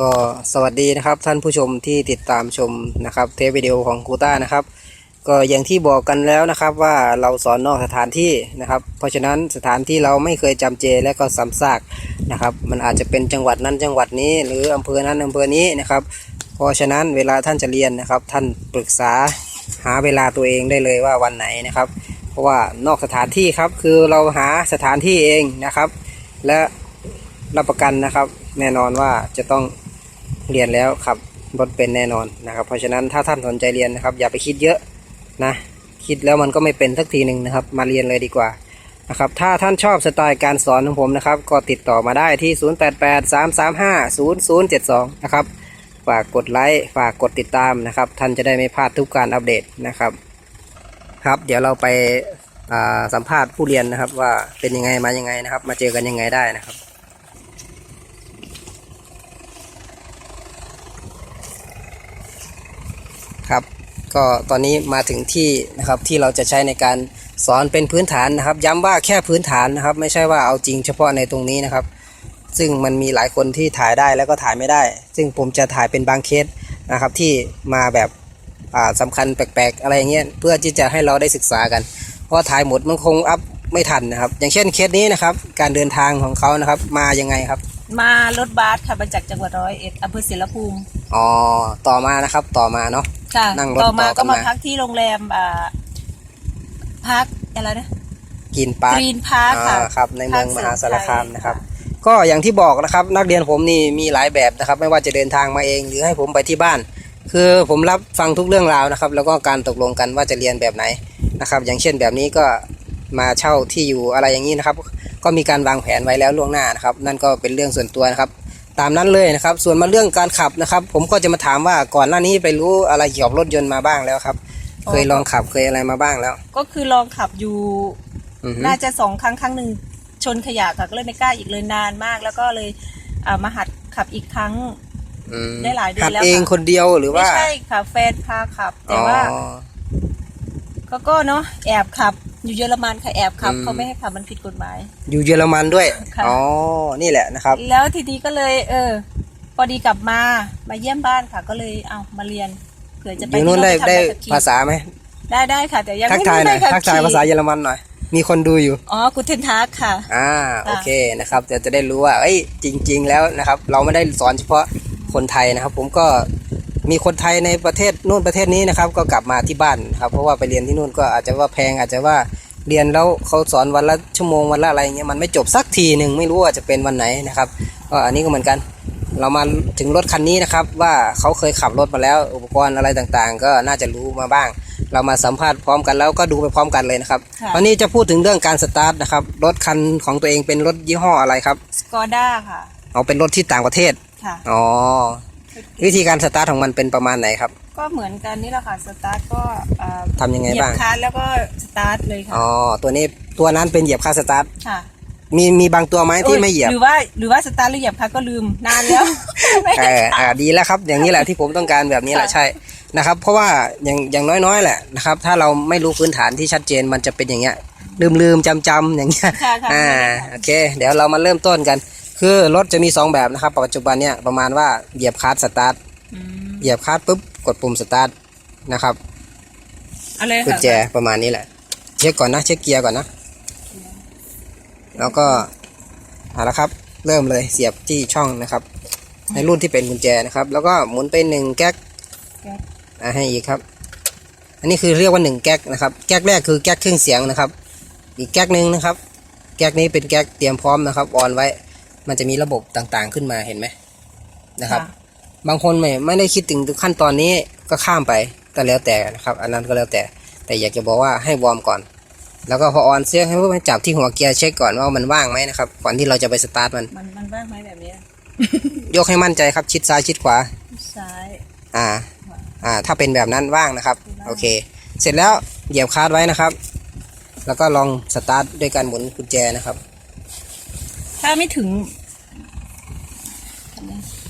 ก็สวัสดีนะครับท่านผู้ชมที่ติดตามชมนะครับเทปวิดีโอของครูต้านะครับ ก็อย่างที่บอกกันแล้วนะครับว่าเราสอนนอกสถานที่นะครับ เพราะฉะนั้นสถานที่เราไม่เคยจำเจและก็ซ้ำซากนะครับ มันอาจจะเป็นจังหวัดนั้นจังหวัดนี้ หรืออำเภอนั้นอำเภอนี้นะครับ เพราะฉะนั้นเวลาท่านจะเรียนนะครับ ท่านปรึกษาหาเวลาตัวเองได้เลยว่าวันไหนนะครับ เพราะว่านอกสถานที่ครับคือเราหาสถานที่เองนะครับ และรับประกันนะครับ แน่นอนว่าจะต้อง เรียนแล้วขับรถเป็นแน่นอนนะครับ เพราะฉะนั้นถ้าท่านสนใจเรียนนะครับ อย่าไปคิดเยอะนะคิดแล้วมันก็ไม่เป็นสักทีหนึ่งนะครับ มาเรียนเลยดีกว่านะครับถ้าท่านชอบสไตล์การสอนของผมนะครับ ก็ติดต่อมาได้ที่ 0883350072 นะครับฝากกดไลค์ฝากกดติดตามนะครับ ท่านจะได้ไม่พลาดทุกการอัปเดตนะครับ ครับเดี๋ยวเราไปาสัมภาษณ์ผู้เรียนนะครับว่าเป็นยังไงมายังไงนะครับ มาเจอกันยังไงได้นะครับ ก็ตอนนี้มาถึงที่นะครับที่เราจะใช้ในการสอนเป็นพื้นฐานนะครับ ย้ำว่าแค่พื้นฐานนะครับ ไม่ใช่ว่าเอาจริงเฉพาะในตรงนี้นะครับ ซึ่งมันมีหลายคนที่ถ่ายได้แล้วก็ถ่ายไม่ได้ ซึ่งผมจะถ่ายเป็นบางเคสนะครับ ที่มาแบบอ่าสำคัญแปลกๆ อะไรอย่างเงี้ยเพื่อที่จะให้เราได้ศึกษากัน เพราะถ่ายหมดมันคงอัพไม่ทันนะครับ อย่างเช่นเคสนี้นะครับ การเดินทางของเขานะครับ มายังไงครับ มารถบัสค่ะมาจากจังหวัดร้อยเอ็ดอำเภอเสรภูมิอ๋อต่อมานะครับต่อมาเนาะ ค่ะนั่งรถต่อมาต่อกัก็นมามาพักที่โรงแรมอ่าพักอะไรนะกินปาร์กครีนพาร์คค่ะอ่าครับในเมืองภาคมหาสารคามเสริมนะครับไทยก็อย่างที่บอกนะครับนักเรียนผมนี่มีหลายแบบนะครับ ไม่ว่าจะเดินทางมาเอง หรือให้ผมไปที่บ้าน คือผมรับฟังทุกเรื่องราวนะครับ แล้วก็การตกลงกันว่าจะเรียนแบบไหนนะครับ อย่างเช่นแบบนี้ก็มาเช่าที่อยู่อะไรอย่างนี้นะครับ ก็มีการวางแผนไว้แล้วล่วงหน้านะครับ นั่นก็เป็นเรื่องส่วนตัวนะครับ ตามนั้นเลยนะครับ ส่วนมาเรื่องการขับนะครับ ผมก็จะมาถามว่าก่อนหน้านี้ไปรู้อะไรเกี่ยวกับรถยนต์มาบ้างแล้วครับ เคยลองขับเคยอะไรมาบ้างแล้ว ก็คือลองขับอยู่ อือฮึน่าจะสองครั้งครั้งหนึ่งชนขยะค่ะก็เลยไม่กล้าอีกเลยนานมาก แล้วก็เลยอ่ามาหัดขับอีกครั้ง อืมได้หลายเดือนขับแล้วเองค่ะคนเดียวหรือไม่ว่าใช่ค่ะแฟนพาขับ แต่ว่าอ๋อ ก็ก็เนาะแอบขับ อยู่เยอรมันค่ะแอบขับอืม เขาไม่ให้ขับมันผิดกฎหมาย อยู่เยอรมันด้วย ค่ะ อ๋อ นี่แหละนะครับ แล้วทีนี้ก็เลย เออ พอดีกลับมามาเยี่ยมบ้านค่ะ ก็เลยเอามาเรียนเผื่อจะอไปยู่นู้นได้ที่โน่นได้ปทำใบขับขี่ภาษาไหมได้ได้ค่ะ แต่ยังทักไม่ทายหน่อยได้ขับทักทายขี่ภาษาเยอรมันหน่อย มีคนดูอยู่ อ๋อกูเทนทักค่ะ อ่าค่ะโอเคนะครับจะจะได้รู้ว่า เอ้ย จริง ๆ แล้วนะครับ เราไม่ได้สอนเฉพาะคนไทยนะครับ ผมก็มีคนไทยในประเทศนู่นประเทศนี้นะครับ ก็กลับมาที่บ้านนะครับ เพราะว่าไปเรียนที่นู่นก็อาจจะว่าแพงอาจจะว่า เรียนแล้วเขาสอนวันละชั่วโมงวันละอะไรเงี้ยมันไม่จบสักทีหนึ่งไม่รู้ว่าจะเป็นวันไหนนะครับก็อันนี้ก็เหมือนกัน เรามาถึงรถคันนี้นะครับ ว่าเขาเคยขับรถมาแล้วอุปกรณ์อะไรต่างๆ ก็น่าจะรู้มาบ้าง เรามาสัมภาษณ์พร้อมกันแล้วก็ดูไปพร้อมกันเลยนะครับค่ะวันนี้จะพูดถึงเรื่องการสตาร์ทนะครับรถคันของตัวเองเป็นรถยี่ห้ออะไรครับสกอด้าค่ะเอาเป็นรถที่ต่างประเทศค่ะอ๋อ วิธีการสตาร์ทของมันเป็นประมาณไหนครับ ก็เหมือนกันนี่แหละค่ะสตาร์ทก็อ่าทำยังไงเหยียบ้างบคลัตช์แล้วก็สตาร์ทเลยค่ะอ๋อตัวนี้ตัวนั้นเป็นเหยียบคาสตาร์ทค่ะมีมีบางตัวไหมที่ไม่เหยียบ หรือว่าหรือว่าสตาร์ทหรือเหยียบคลัตช์ก็ลืมนานแล้วไม่เอได้ออ่าดีแล้วครับ อย่างนี้แหละที่ผมต้องการแบบนี้แหละค่ะ ใช่นะครับ เพราะว่าอย่างอย่างน้อยๆแหละนะครับ ถ้าเราไม่รู้พื้นฐานที่ชัดเจนมันจะเป็นอย่างเงี้ยลืมลืมจำจำๆอย่างเงี้ยค่ะค่ะอ่าโอเค เดี๋ยวเรามาเริ่มต้นกัน คือรถจะมีสองแบบนะครับ ปัจจุบันเนี่ยประมาณว่าเหยียบคลัตช์สตาร์ทอืมเหยียบคลัตช์ปุ๊บกดปุ่มสตาร์ทนะครับเอาเลยกุญค่ะแจประมาณนี้แหละ เช็คก่อนนะ เช็คเกียร์ก่อนนะ แล้วก็เอาละครับ เริ่มเลยเสียบที่ช่องนะครับ ในรุ่นที่เป็นกุญแจนะครับ แล้วก็หมุนไปหนึ่งแก๊กแก๊กอ่าให้อีกครับ อันนี้คือเรียกว่าหนึ่งแก๊กนะครับ แก๊กแรกคือแก๊กเครื่องเสียงนะครับ อีกแก๊กหนึ่งนะครับ แก๊กนี้เป็นแก๊กเตรียมพร้อมนะครับออนไว้ มันจะมีระบบต่างๆขึ้นมาเห็นไหมนะครับ บางคนไม่ไม่ได้คิดถึงขั้นตอนนี้ก็ข้ามไปก็แล้วแต่นะครับ อันนั้นก็แล้วแต่ แต่อยากจะบอกว่าให้วอร์มก่อน แล้วก็พอออนเสียให้พวกมันจับที่หัวเกียร์เช็คก่อนว่ามันว่างไหมนะครับก่อนที่เราจะไปสตาร์ทมันมันมันว่างไหมแบบนี้ ยกให้มั่นใจครับชิดซ้ายชิดขวาซ้ายอ่า อ่า ถ้าเป็นแบบนั้นว่างนะครับว่างโอเค เสร็จแล้วเหยียบคลัตช์ไว้นะครับ แล้วก็ลองสตาร์ทด้วยการหมุนกุญแจนะครับ ถ้าไม่ถึง